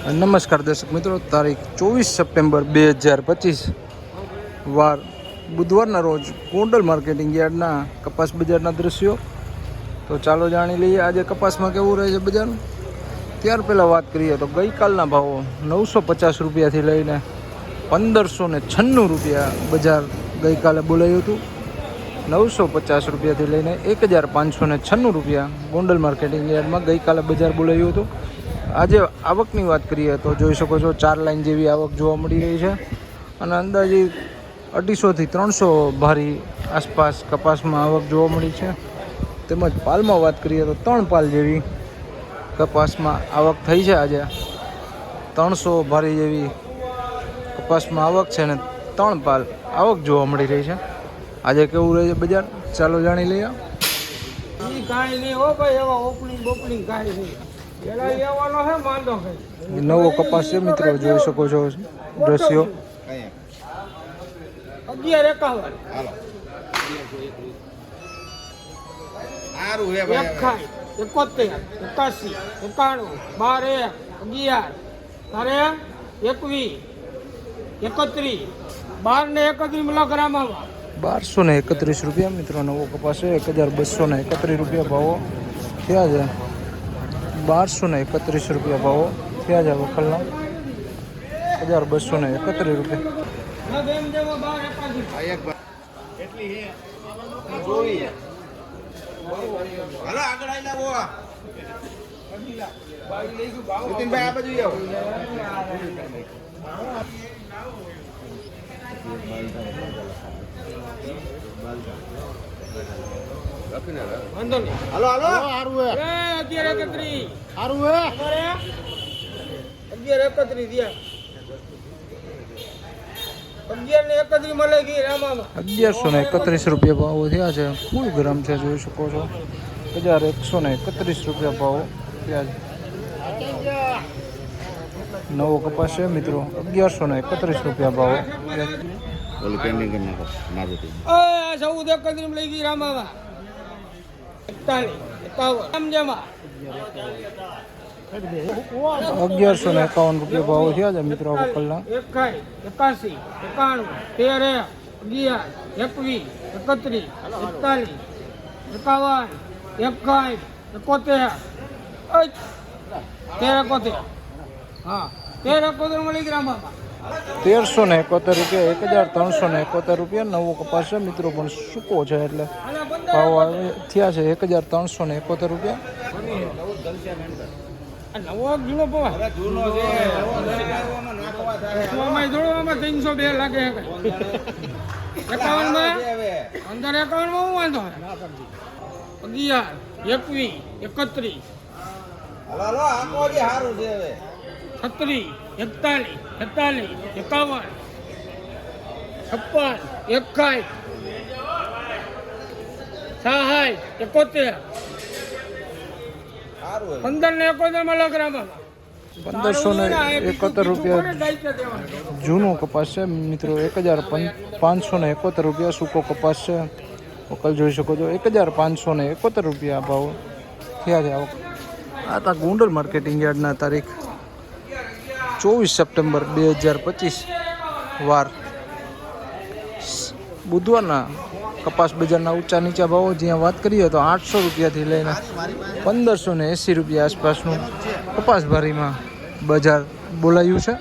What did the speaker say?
નમસ્કાર દર્શક મિત્રો, તારીખ ચોવીસ સપ્ટેમ્બર બે હજાર પચીસ વાર બુધવારના રોજ ગોંડલ માર્કેટિંગ યાર્ડના કપાસ બજારના દ્રશ્યો. તો ચાલો જાણી લઈએ આજે કપાસમાં કેવું રહે છે બજારનું ત્યાર પહેલાં વાત કરીએ તો ગઈકાલના ભાવો નવસો પચાસ રૂપિયાથી લઈને પંદરસો ને છન્નું રૂપિયા બજાર ગઈકાલે બોલાયું હતું. નવસો પચાસ રૂપિયાથી લઈને એક હજાર પાંચસો છન્નું રૂપિયા ગોંડલ માર્કેટિંગ યાર્ડમાં ગઈકાલે બજાર બોલાયું હતું. આજે આવકની વાત કરીએ તો જોઈ શકો છો ચાર લાઈન જેવી આવક જોવા મળી રહી છે. અને અંદાજે અઢીસોથી ત્રણસો ભારી આસપાસ કપાસમાં આવક જોવા મળી છે. તેમજ પાલમાં વાત કરીએ તો ત્રણ પાલ જેવી કપાસમાં આવક થઈ છે આજે. ત્રણસો ભારી જેવી કપાસમાં આવક છે ને ત્રણ પાલ આવક જોવા મળી રહી છે. આજે કેવું રહે છે બજાર? ચાલો જાણી લઈએ. કાંઈ નહીં હો ભાઈ એવા ઓપનિંગ બોપનિંગ કાંઈ નહીં. નવો કપાસ છે મિત્રો જોઈ શકો છો દ્રશ્યો. અગિયાર એકાવન. એકોતેર એકાસી એકાણું બાર એક અગિયાર તારે એકવીસ એકત્રીસ બાર ને એકત્રીસ લખ બારસો ને એકત્રીસ રૂપિયા મિત્રો નવો કપાસ છે. એક હજાર બસો ને એકત્રીસ રૂપિયા ભાવો. થયા છે. બારસો ને એકત્રીસ રૂપિયા ભાવો થયા છે વખલના. હજાર બસો ને એકત્રીસ રૂપિયા. લખ હે આવો વાંધો નહીં હાલો હાલો એ અગિયાર એકત્રીસ હારું હે અગિયાર એકત્રીસ રામામાં અગિયારસો ને એકત્રીસ રૂપિયા ભાવો થયા છે. ફૂલ ગરમ છે જોઈ શકો છો. હજાર એકસો ને એકત્રીસ રૂપિયા ભાવો થયા છે. નવો કપાસ છે મિત્રો. અગિયારસો ને એકત્રીસ રૂપિયા ભાવો ચૌદ એકત્રીસ લઈ ગઈ સમજમાં અગિયારસો ને એકાવન રૂપિયા ભાવ થયા છે મિત્રો એકાઈ એકાસી એકાણું તેર, અગિયાર, એકવીસ એકત્રીસ એકતાલીસ, એકાવન એકાઈ એકોતેર તેર, એકોતેર. હા, તેર, એકોતેર મળી ગ્રામ રામામાં તેરસો ને એકોતેર રૂપિયા એક હજાર ત્રણસો ને એકોતેર રૂપિયા. નવો કપાસ છે. મિત્રો પણ સૂકો છે એટલે ભાવ આવે- થયા છે એક હજાર ત્રણસો ને એકોતેર રૂપિયા. નવો જૂનો પવા જૂનો છે. નાખવા થાય આમાં જોડવામાં ત્રણસો બે લાગે એકાવનમાં અંદર એકાવનમાં હું વાંધો? અગિયાર એકવીસ એકત્રીસ. છત્રીસ. એકતાલીસ એકતાલીસ એકાવન છપ્પન એકાઈ સહાય એકોતેર. પંદર ને એકોતેરમાં લગરામાં પંદરસો ને એકોતેર રૂપિયા જૂનો કપાસ છે. મિત્રો એક હજાર પાંચસો ને એકોતેર રૂપિયા સૂકો કપાસ છે. વકલ જોઈ શકો છો. એક હજાર પાંચસો ને એકોતેર રૂપિયા ભાવ થયા છે. આ ગુંડલ આ તા ગોંડલ માર્કેટિંગ યાર્ડના તારીખ. ચોવીસ સપ્ટેમ્બર બે હજાર પચીસ વાર બુધવારના કપાસ બજારના ઊંચા નીચા ભાવો જ્યાં વાત કરીએ તો આઠસો રૂપિયાથી લઈને પંદરસો ને એંસી રૂપિયા આસપાસનું કપાસ ભારીમાં બજાર બોલાયું છે.